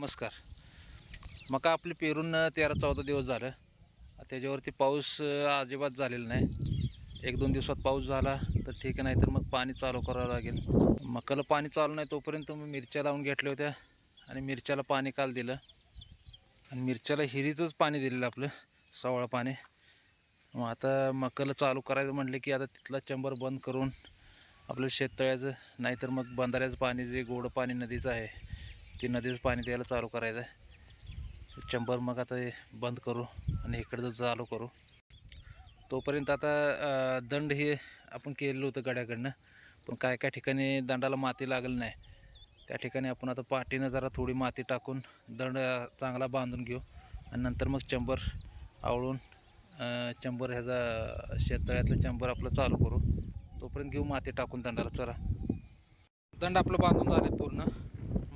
नमस्कार. मका आपली पेरून तेरा चौदा दिवस झालं. त्याच्यावरती पाऊस अजिबात झालेला नाही. एक दोन दिवसात पाऊस झाला तर ठीक आहे नाही तर मग पाणी चालू करावं लागेल. मकाला पाणी चालू नाही तोपर्यंत मी मिरच्या लावून घेतल्या होत्या आणि मिरच्याला पाणी काल दिलं. आणि मिरच्याला हिरीचंच पाणी दिलेलं आपलं सवळं पाणी. मग आता मकाला चालू करायचं म्हटलं की आता तिथला चंबर बंद करून आपलं शेततळ्याचं नाहीतर मग बंधाऱ्याचं पाणी जे गोड पाणी नदीचं आहे ती नदीचं पाणी द्यायला चालू करायचं आहे चंबर मग आता बंद करू आणि इकडचं चालू करू. तोपर्यंत आता दंड हे आपण केलेलं होतं गड्याकडनं. पण काय काय ठिकाणी दंडाला माती लागली नाही. त्या ठिकाणी आपण आता पाठीनं जरा थोडी माती टाकून दंड चांगला बांधून घेऊ. आणि नंतर मग चंबर आवळून चंबर ह्याचा शेततळ्यातलं चंबर आपलं चालू करू. तोपर्यंत घेऊ माती टाकून दंडाला चला दंड आपलं बांधून झाले पूर्ण.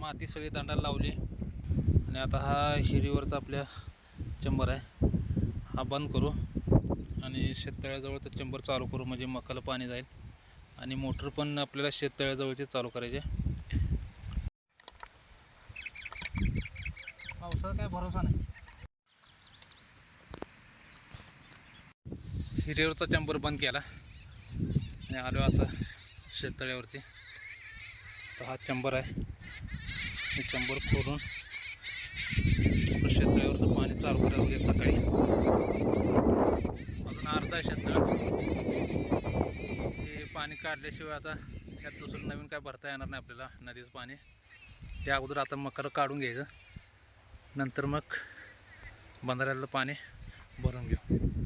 माती सगळी दांडाला लावली. आणि आता हा हिरीवरचा आपल्या चंबर आहे. हा बंद करू. आणि शेततळ्याजवळ तर चंबर चालू करू म्हणजे मकाला पाणी जाईल. आणि मोटर पण आपल्याला शेततळ्याजवळचे चालू करायचे. पावसाचा काय भरोसा नाही. हिरीवरचा चंबर बंद केला. आणि आलो आता शेततळ्यावरती. तर हा चंबर आहे. चंबर खोदून आपलं पाणी चालू करायला लागेल सकाळी. अजून अर्धा आहे ते पाणी काढल्याशिवाय आता त्यात दुसरं नवीन काय भरता येणार नाही आपल्याला नदीचं पाणी. त्या अगोदर आता मकर काढून घ्यायचं. नंतर मग बंधाऱ्याला पाणी भरून घेऊ.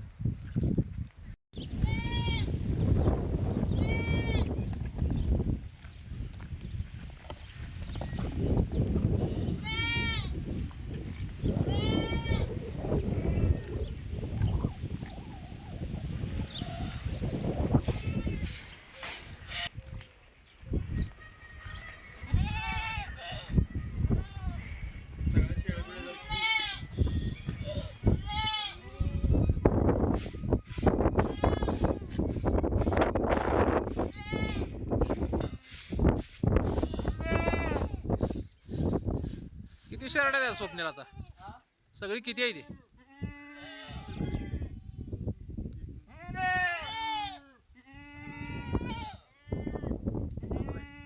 किती शर्ट आहे स्वप्नेला आता सगळी किती आहे ती?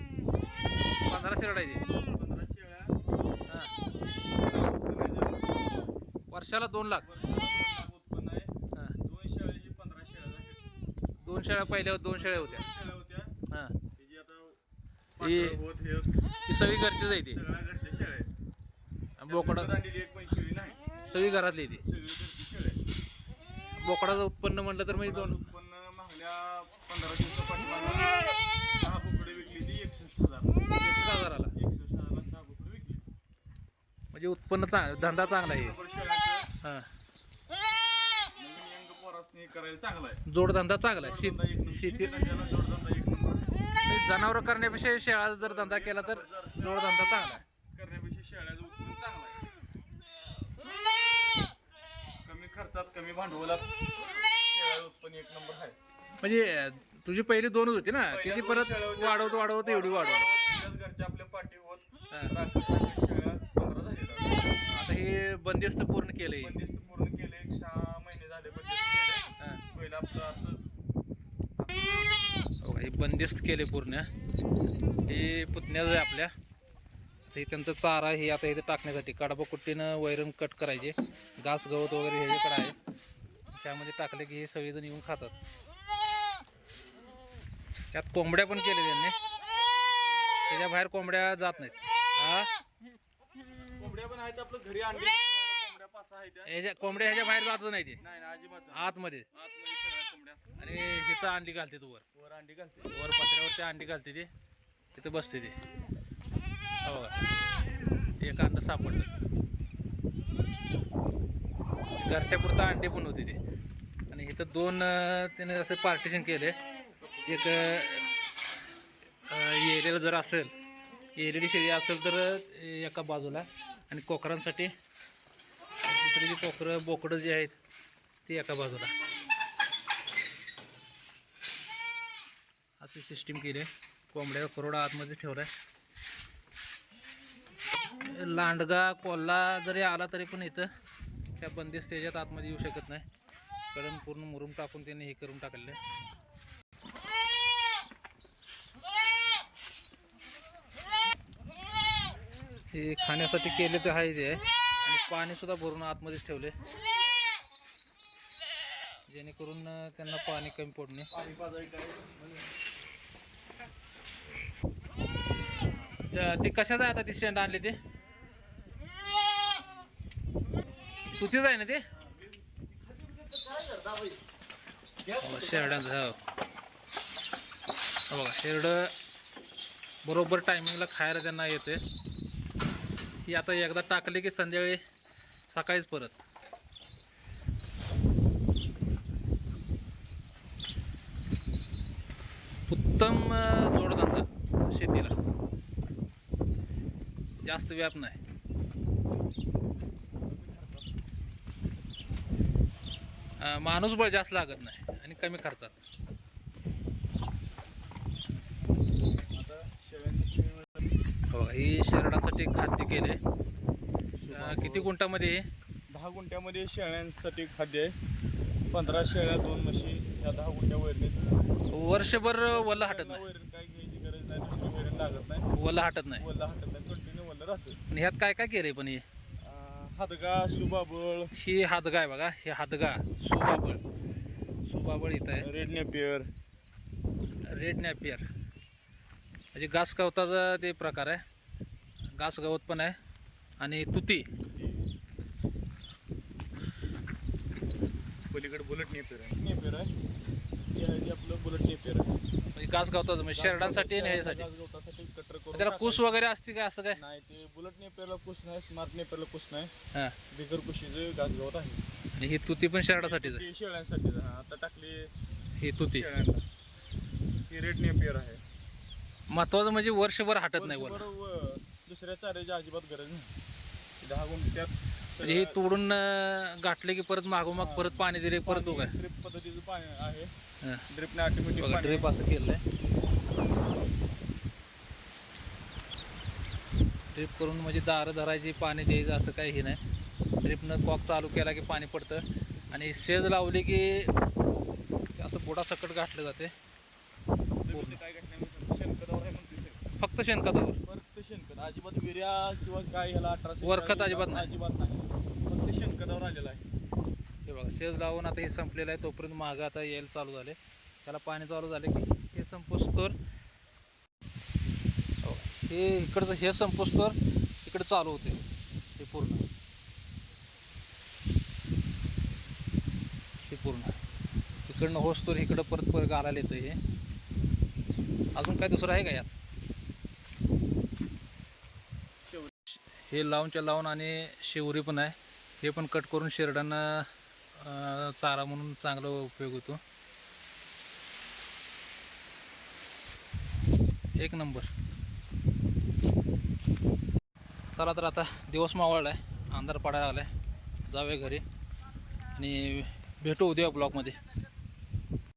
पंधरा शर्ट आहे ती. वर्षाला दोन लाख. उत्पन्न आहे. दोन शेळ्या पहिल्या दोन शेळ्या होत्या. हां. ती सगळी घरचीच आहे ती सगळ्या घरच्या शेळ्या आहेत बोकडा सगळी घरातली ती. शेळ्या. बोकडाचं उत्पन्न म्हटलं तर म्हणजे दोन उत्पन्न मागल्या पंधरा दिवसापाठी सहा बोकडे विकली ती एकसष्ट हजार. एकसष्ट हजाराला. एकसष्ट हजारला सहा बोकडे विकली. म्हणजे उत्पन्न चांग धंदा चांगला आहे. नंबर शेळ्याचं. हां. नवीन यंग पोरासनी करायला चांगला आहे. जोडधंदा चांगला आहे. जोडधंदा एक शेत नंबर. शेती शेतीधंद्याला जोडधंदा एक नंबर? जनावर करण्यापेक्षा शेळा जर धंदा केला तर जोडधंदा चांगला आहे. करण्यापेक्षा शेळ्याचं उत्पन्न चांगलं आहे कमी खर्चात कमी भांडवलात. उत्पन्न एक नंबर आहे. म्हणजे तुझी पहिली दोनच होती ना? त्याची परत. वाढवत वाढवत एवढी वाढवत. घरच्या आपल्या पाठी होत हा. शेळ्या पंधरा झालेल्या आता हे बंदिस्त पूर्ण केलंय. बंदिस्त पूर्ण केले एक सहा महिने झाले बंदिस्त केले हां. पहिलं आपलं असंच. हो, हे बंदिस्त केले पूर्ण. हे पुतण्याच आहे आपल्या. ते त्यांचं चारा हे आता इथे टाकण्यासाठी कडबा कुट्टीनं वैरण कट करायचे. घास गवत वगैरे ह्याच्याकडे आहे. त्यामध्ये टाकले की हे सगळेजण येऊन खातात. त्यात कोंबड्या पण केले त्यांनी. त्याच्या बाहेर कोंबड्या जात नाहीत. हा कोंबड्या पण आहेत आपलं घरी. ह्याच्या कोंबड्या ह्याच्या बाहेर जातच नाही ते. आतमध्ये. आणि हिथं अंडी घालते तू वर. वर अंडी घालते. वर पत्र्यावरती अंडी घालते ते. तिथं बसते ते. हो ते एक अंड सापडलं. घरच्या पुरतं अंडे पण होते ते. आणि इथं दोन त्याने असं पार्टिशन केले एक एरियाला जर असेल एरियाची शेळी असेल तर एका बाजूला. आणि कोकरांसाठी दुसरी जी कोकरं बोकडं जी आहेत ती एका बाजूला. अशी सिस्टीम केली आहे कोंबड्या करोडा आतमध्ये ठेवलाय. लांडगा कोल्हा जरी आला तरी पण इथं त्या बंदिस्त त्याच्यात आतमध्ये येऊ शकत नाही. कारण पूर्ण मुरुम टाकून त्यांनी हे करून टाकले हे खाण्यासाठी केले तर आहे ते. आणि पाणीसुद्धा भरून आतमध्येच ठेवले जेणेकरून त्यांना पाणी कमी पडणे ते कशाचं आहे आता ते शेंड आणले ते? तुझीच आहे ना ते? हो, शेरडांचं हो. हो बघा शेरड बरोबर टायमिंगला खायला त्यांना येते ती आता एकदा टाकली की संध्याकाळी सकाळीच परत. उत्तम जोडधंदा शेतीला. जास्त व्याप नाही. अं, माणूस बळ जास्त लागत नाही आणि कमी खर्चात हो ही शरडासाठी खाद्य केले किती गुंठामध्ये हे? दहा गुंठ्यामध्ये शेळ्यांसाठी खाद्य आहे. पंधरा शेळ्या दोन म्हशी या दहा गुंठ्या वैरणीत वर्षभर वल्ल हटत नाही. वैरण काय घ्यायची गरज नाही दुसरी वैरण लागत नाही. वल्ल हटत नाही. वल्ला हटत नाही कंटिन्यू वल्ल राहतं आणि ह्यात काय काय केलंय पण हे? हादगा सुबाबळ. ही हादगा आहे बघा हे हादगा सुबाबळ. सुबाबळ इथं आहे. रेड नेपियर रेड नॅपियर म्हणजे घास गवताचा ते प्रकार आहे. घास गवत पण आहे. आणि तुती. पलीकडे बुलेट नेपियर आहे. नेपियर आहे. हे आपलं बुलेट नेपियर आहे. म्हणजे घास गवताचं म्हणजे शेरडांसाठी आणि ह्यासाठी. गवतासाठी करून त्याला कुस वगैरे असते का असं काय? नाही ते बुलेट नेपियरला कुस नाही स्मार्ट नेपियरला कुस नाही. हां. बिगर कुशीचं गासगवत आहे. आणि ही तुती पण आहे. ते शेळ्यांसाठी आता टाकली ही तुती. शेळ्यांना. ही रेड नेपियर आहे. महत्वाचं म्हणजे वर्षभर हटत नाही वर्षभर व दुसऱ्या चाऱ्याची अजिबात गरज नाही. दहा गुंठ्यात म्हणजे हे तोडून अं, गाठले की परत मागोमाग परत पाणी दिले परत उगा ड्रिप पद्धतीचं पाणी आहे. ड्रिपने ऑटोमॅटिक बघा पाणी ड्रिप असं केलंय. ड्रिप करून म्हणजे दारं धरायची पाणी द्यायचं असं काही हे नाही. ड्रिपनं कॉक चालू केला की पाणी पडतं. आणि शेज लावली की असं बुडा सकट गाठलं जाते. फक्त शेणखतावर. शेणखत. अजिबात विर्या किंवा काय ह्याला अठराशे वरखत अजिबात नाही. अजिबात नाही. फक्त शेणखतावर आलेला आहे. हे बघा शेज लावून आता हे संपलेलं आहे. तोपर्यंत मागं आता यायला चालू झाले. त्याला पाणी चालू झाले की हे संपोस तर हे इकडचं हे संपोस इकडे चालू होते. हे पूर्ण. हे पूर्ण. इकडनं होसतोर इकडं परत परत घालायला येतं हे. अजून काय दुसरं आहे का यात? हे लावूनच्या लावून आणि शिवरी पण आहे. हे पण कट करून शेरडांना चारा म्हणून चांगला उपयोग होतो. एक नंबर. चला तर आता दिवस मावळला आहे. अंधार पडायला आला आहे जाऊया घरी. आणि भेटू उद्या ब्लॉगमध्ये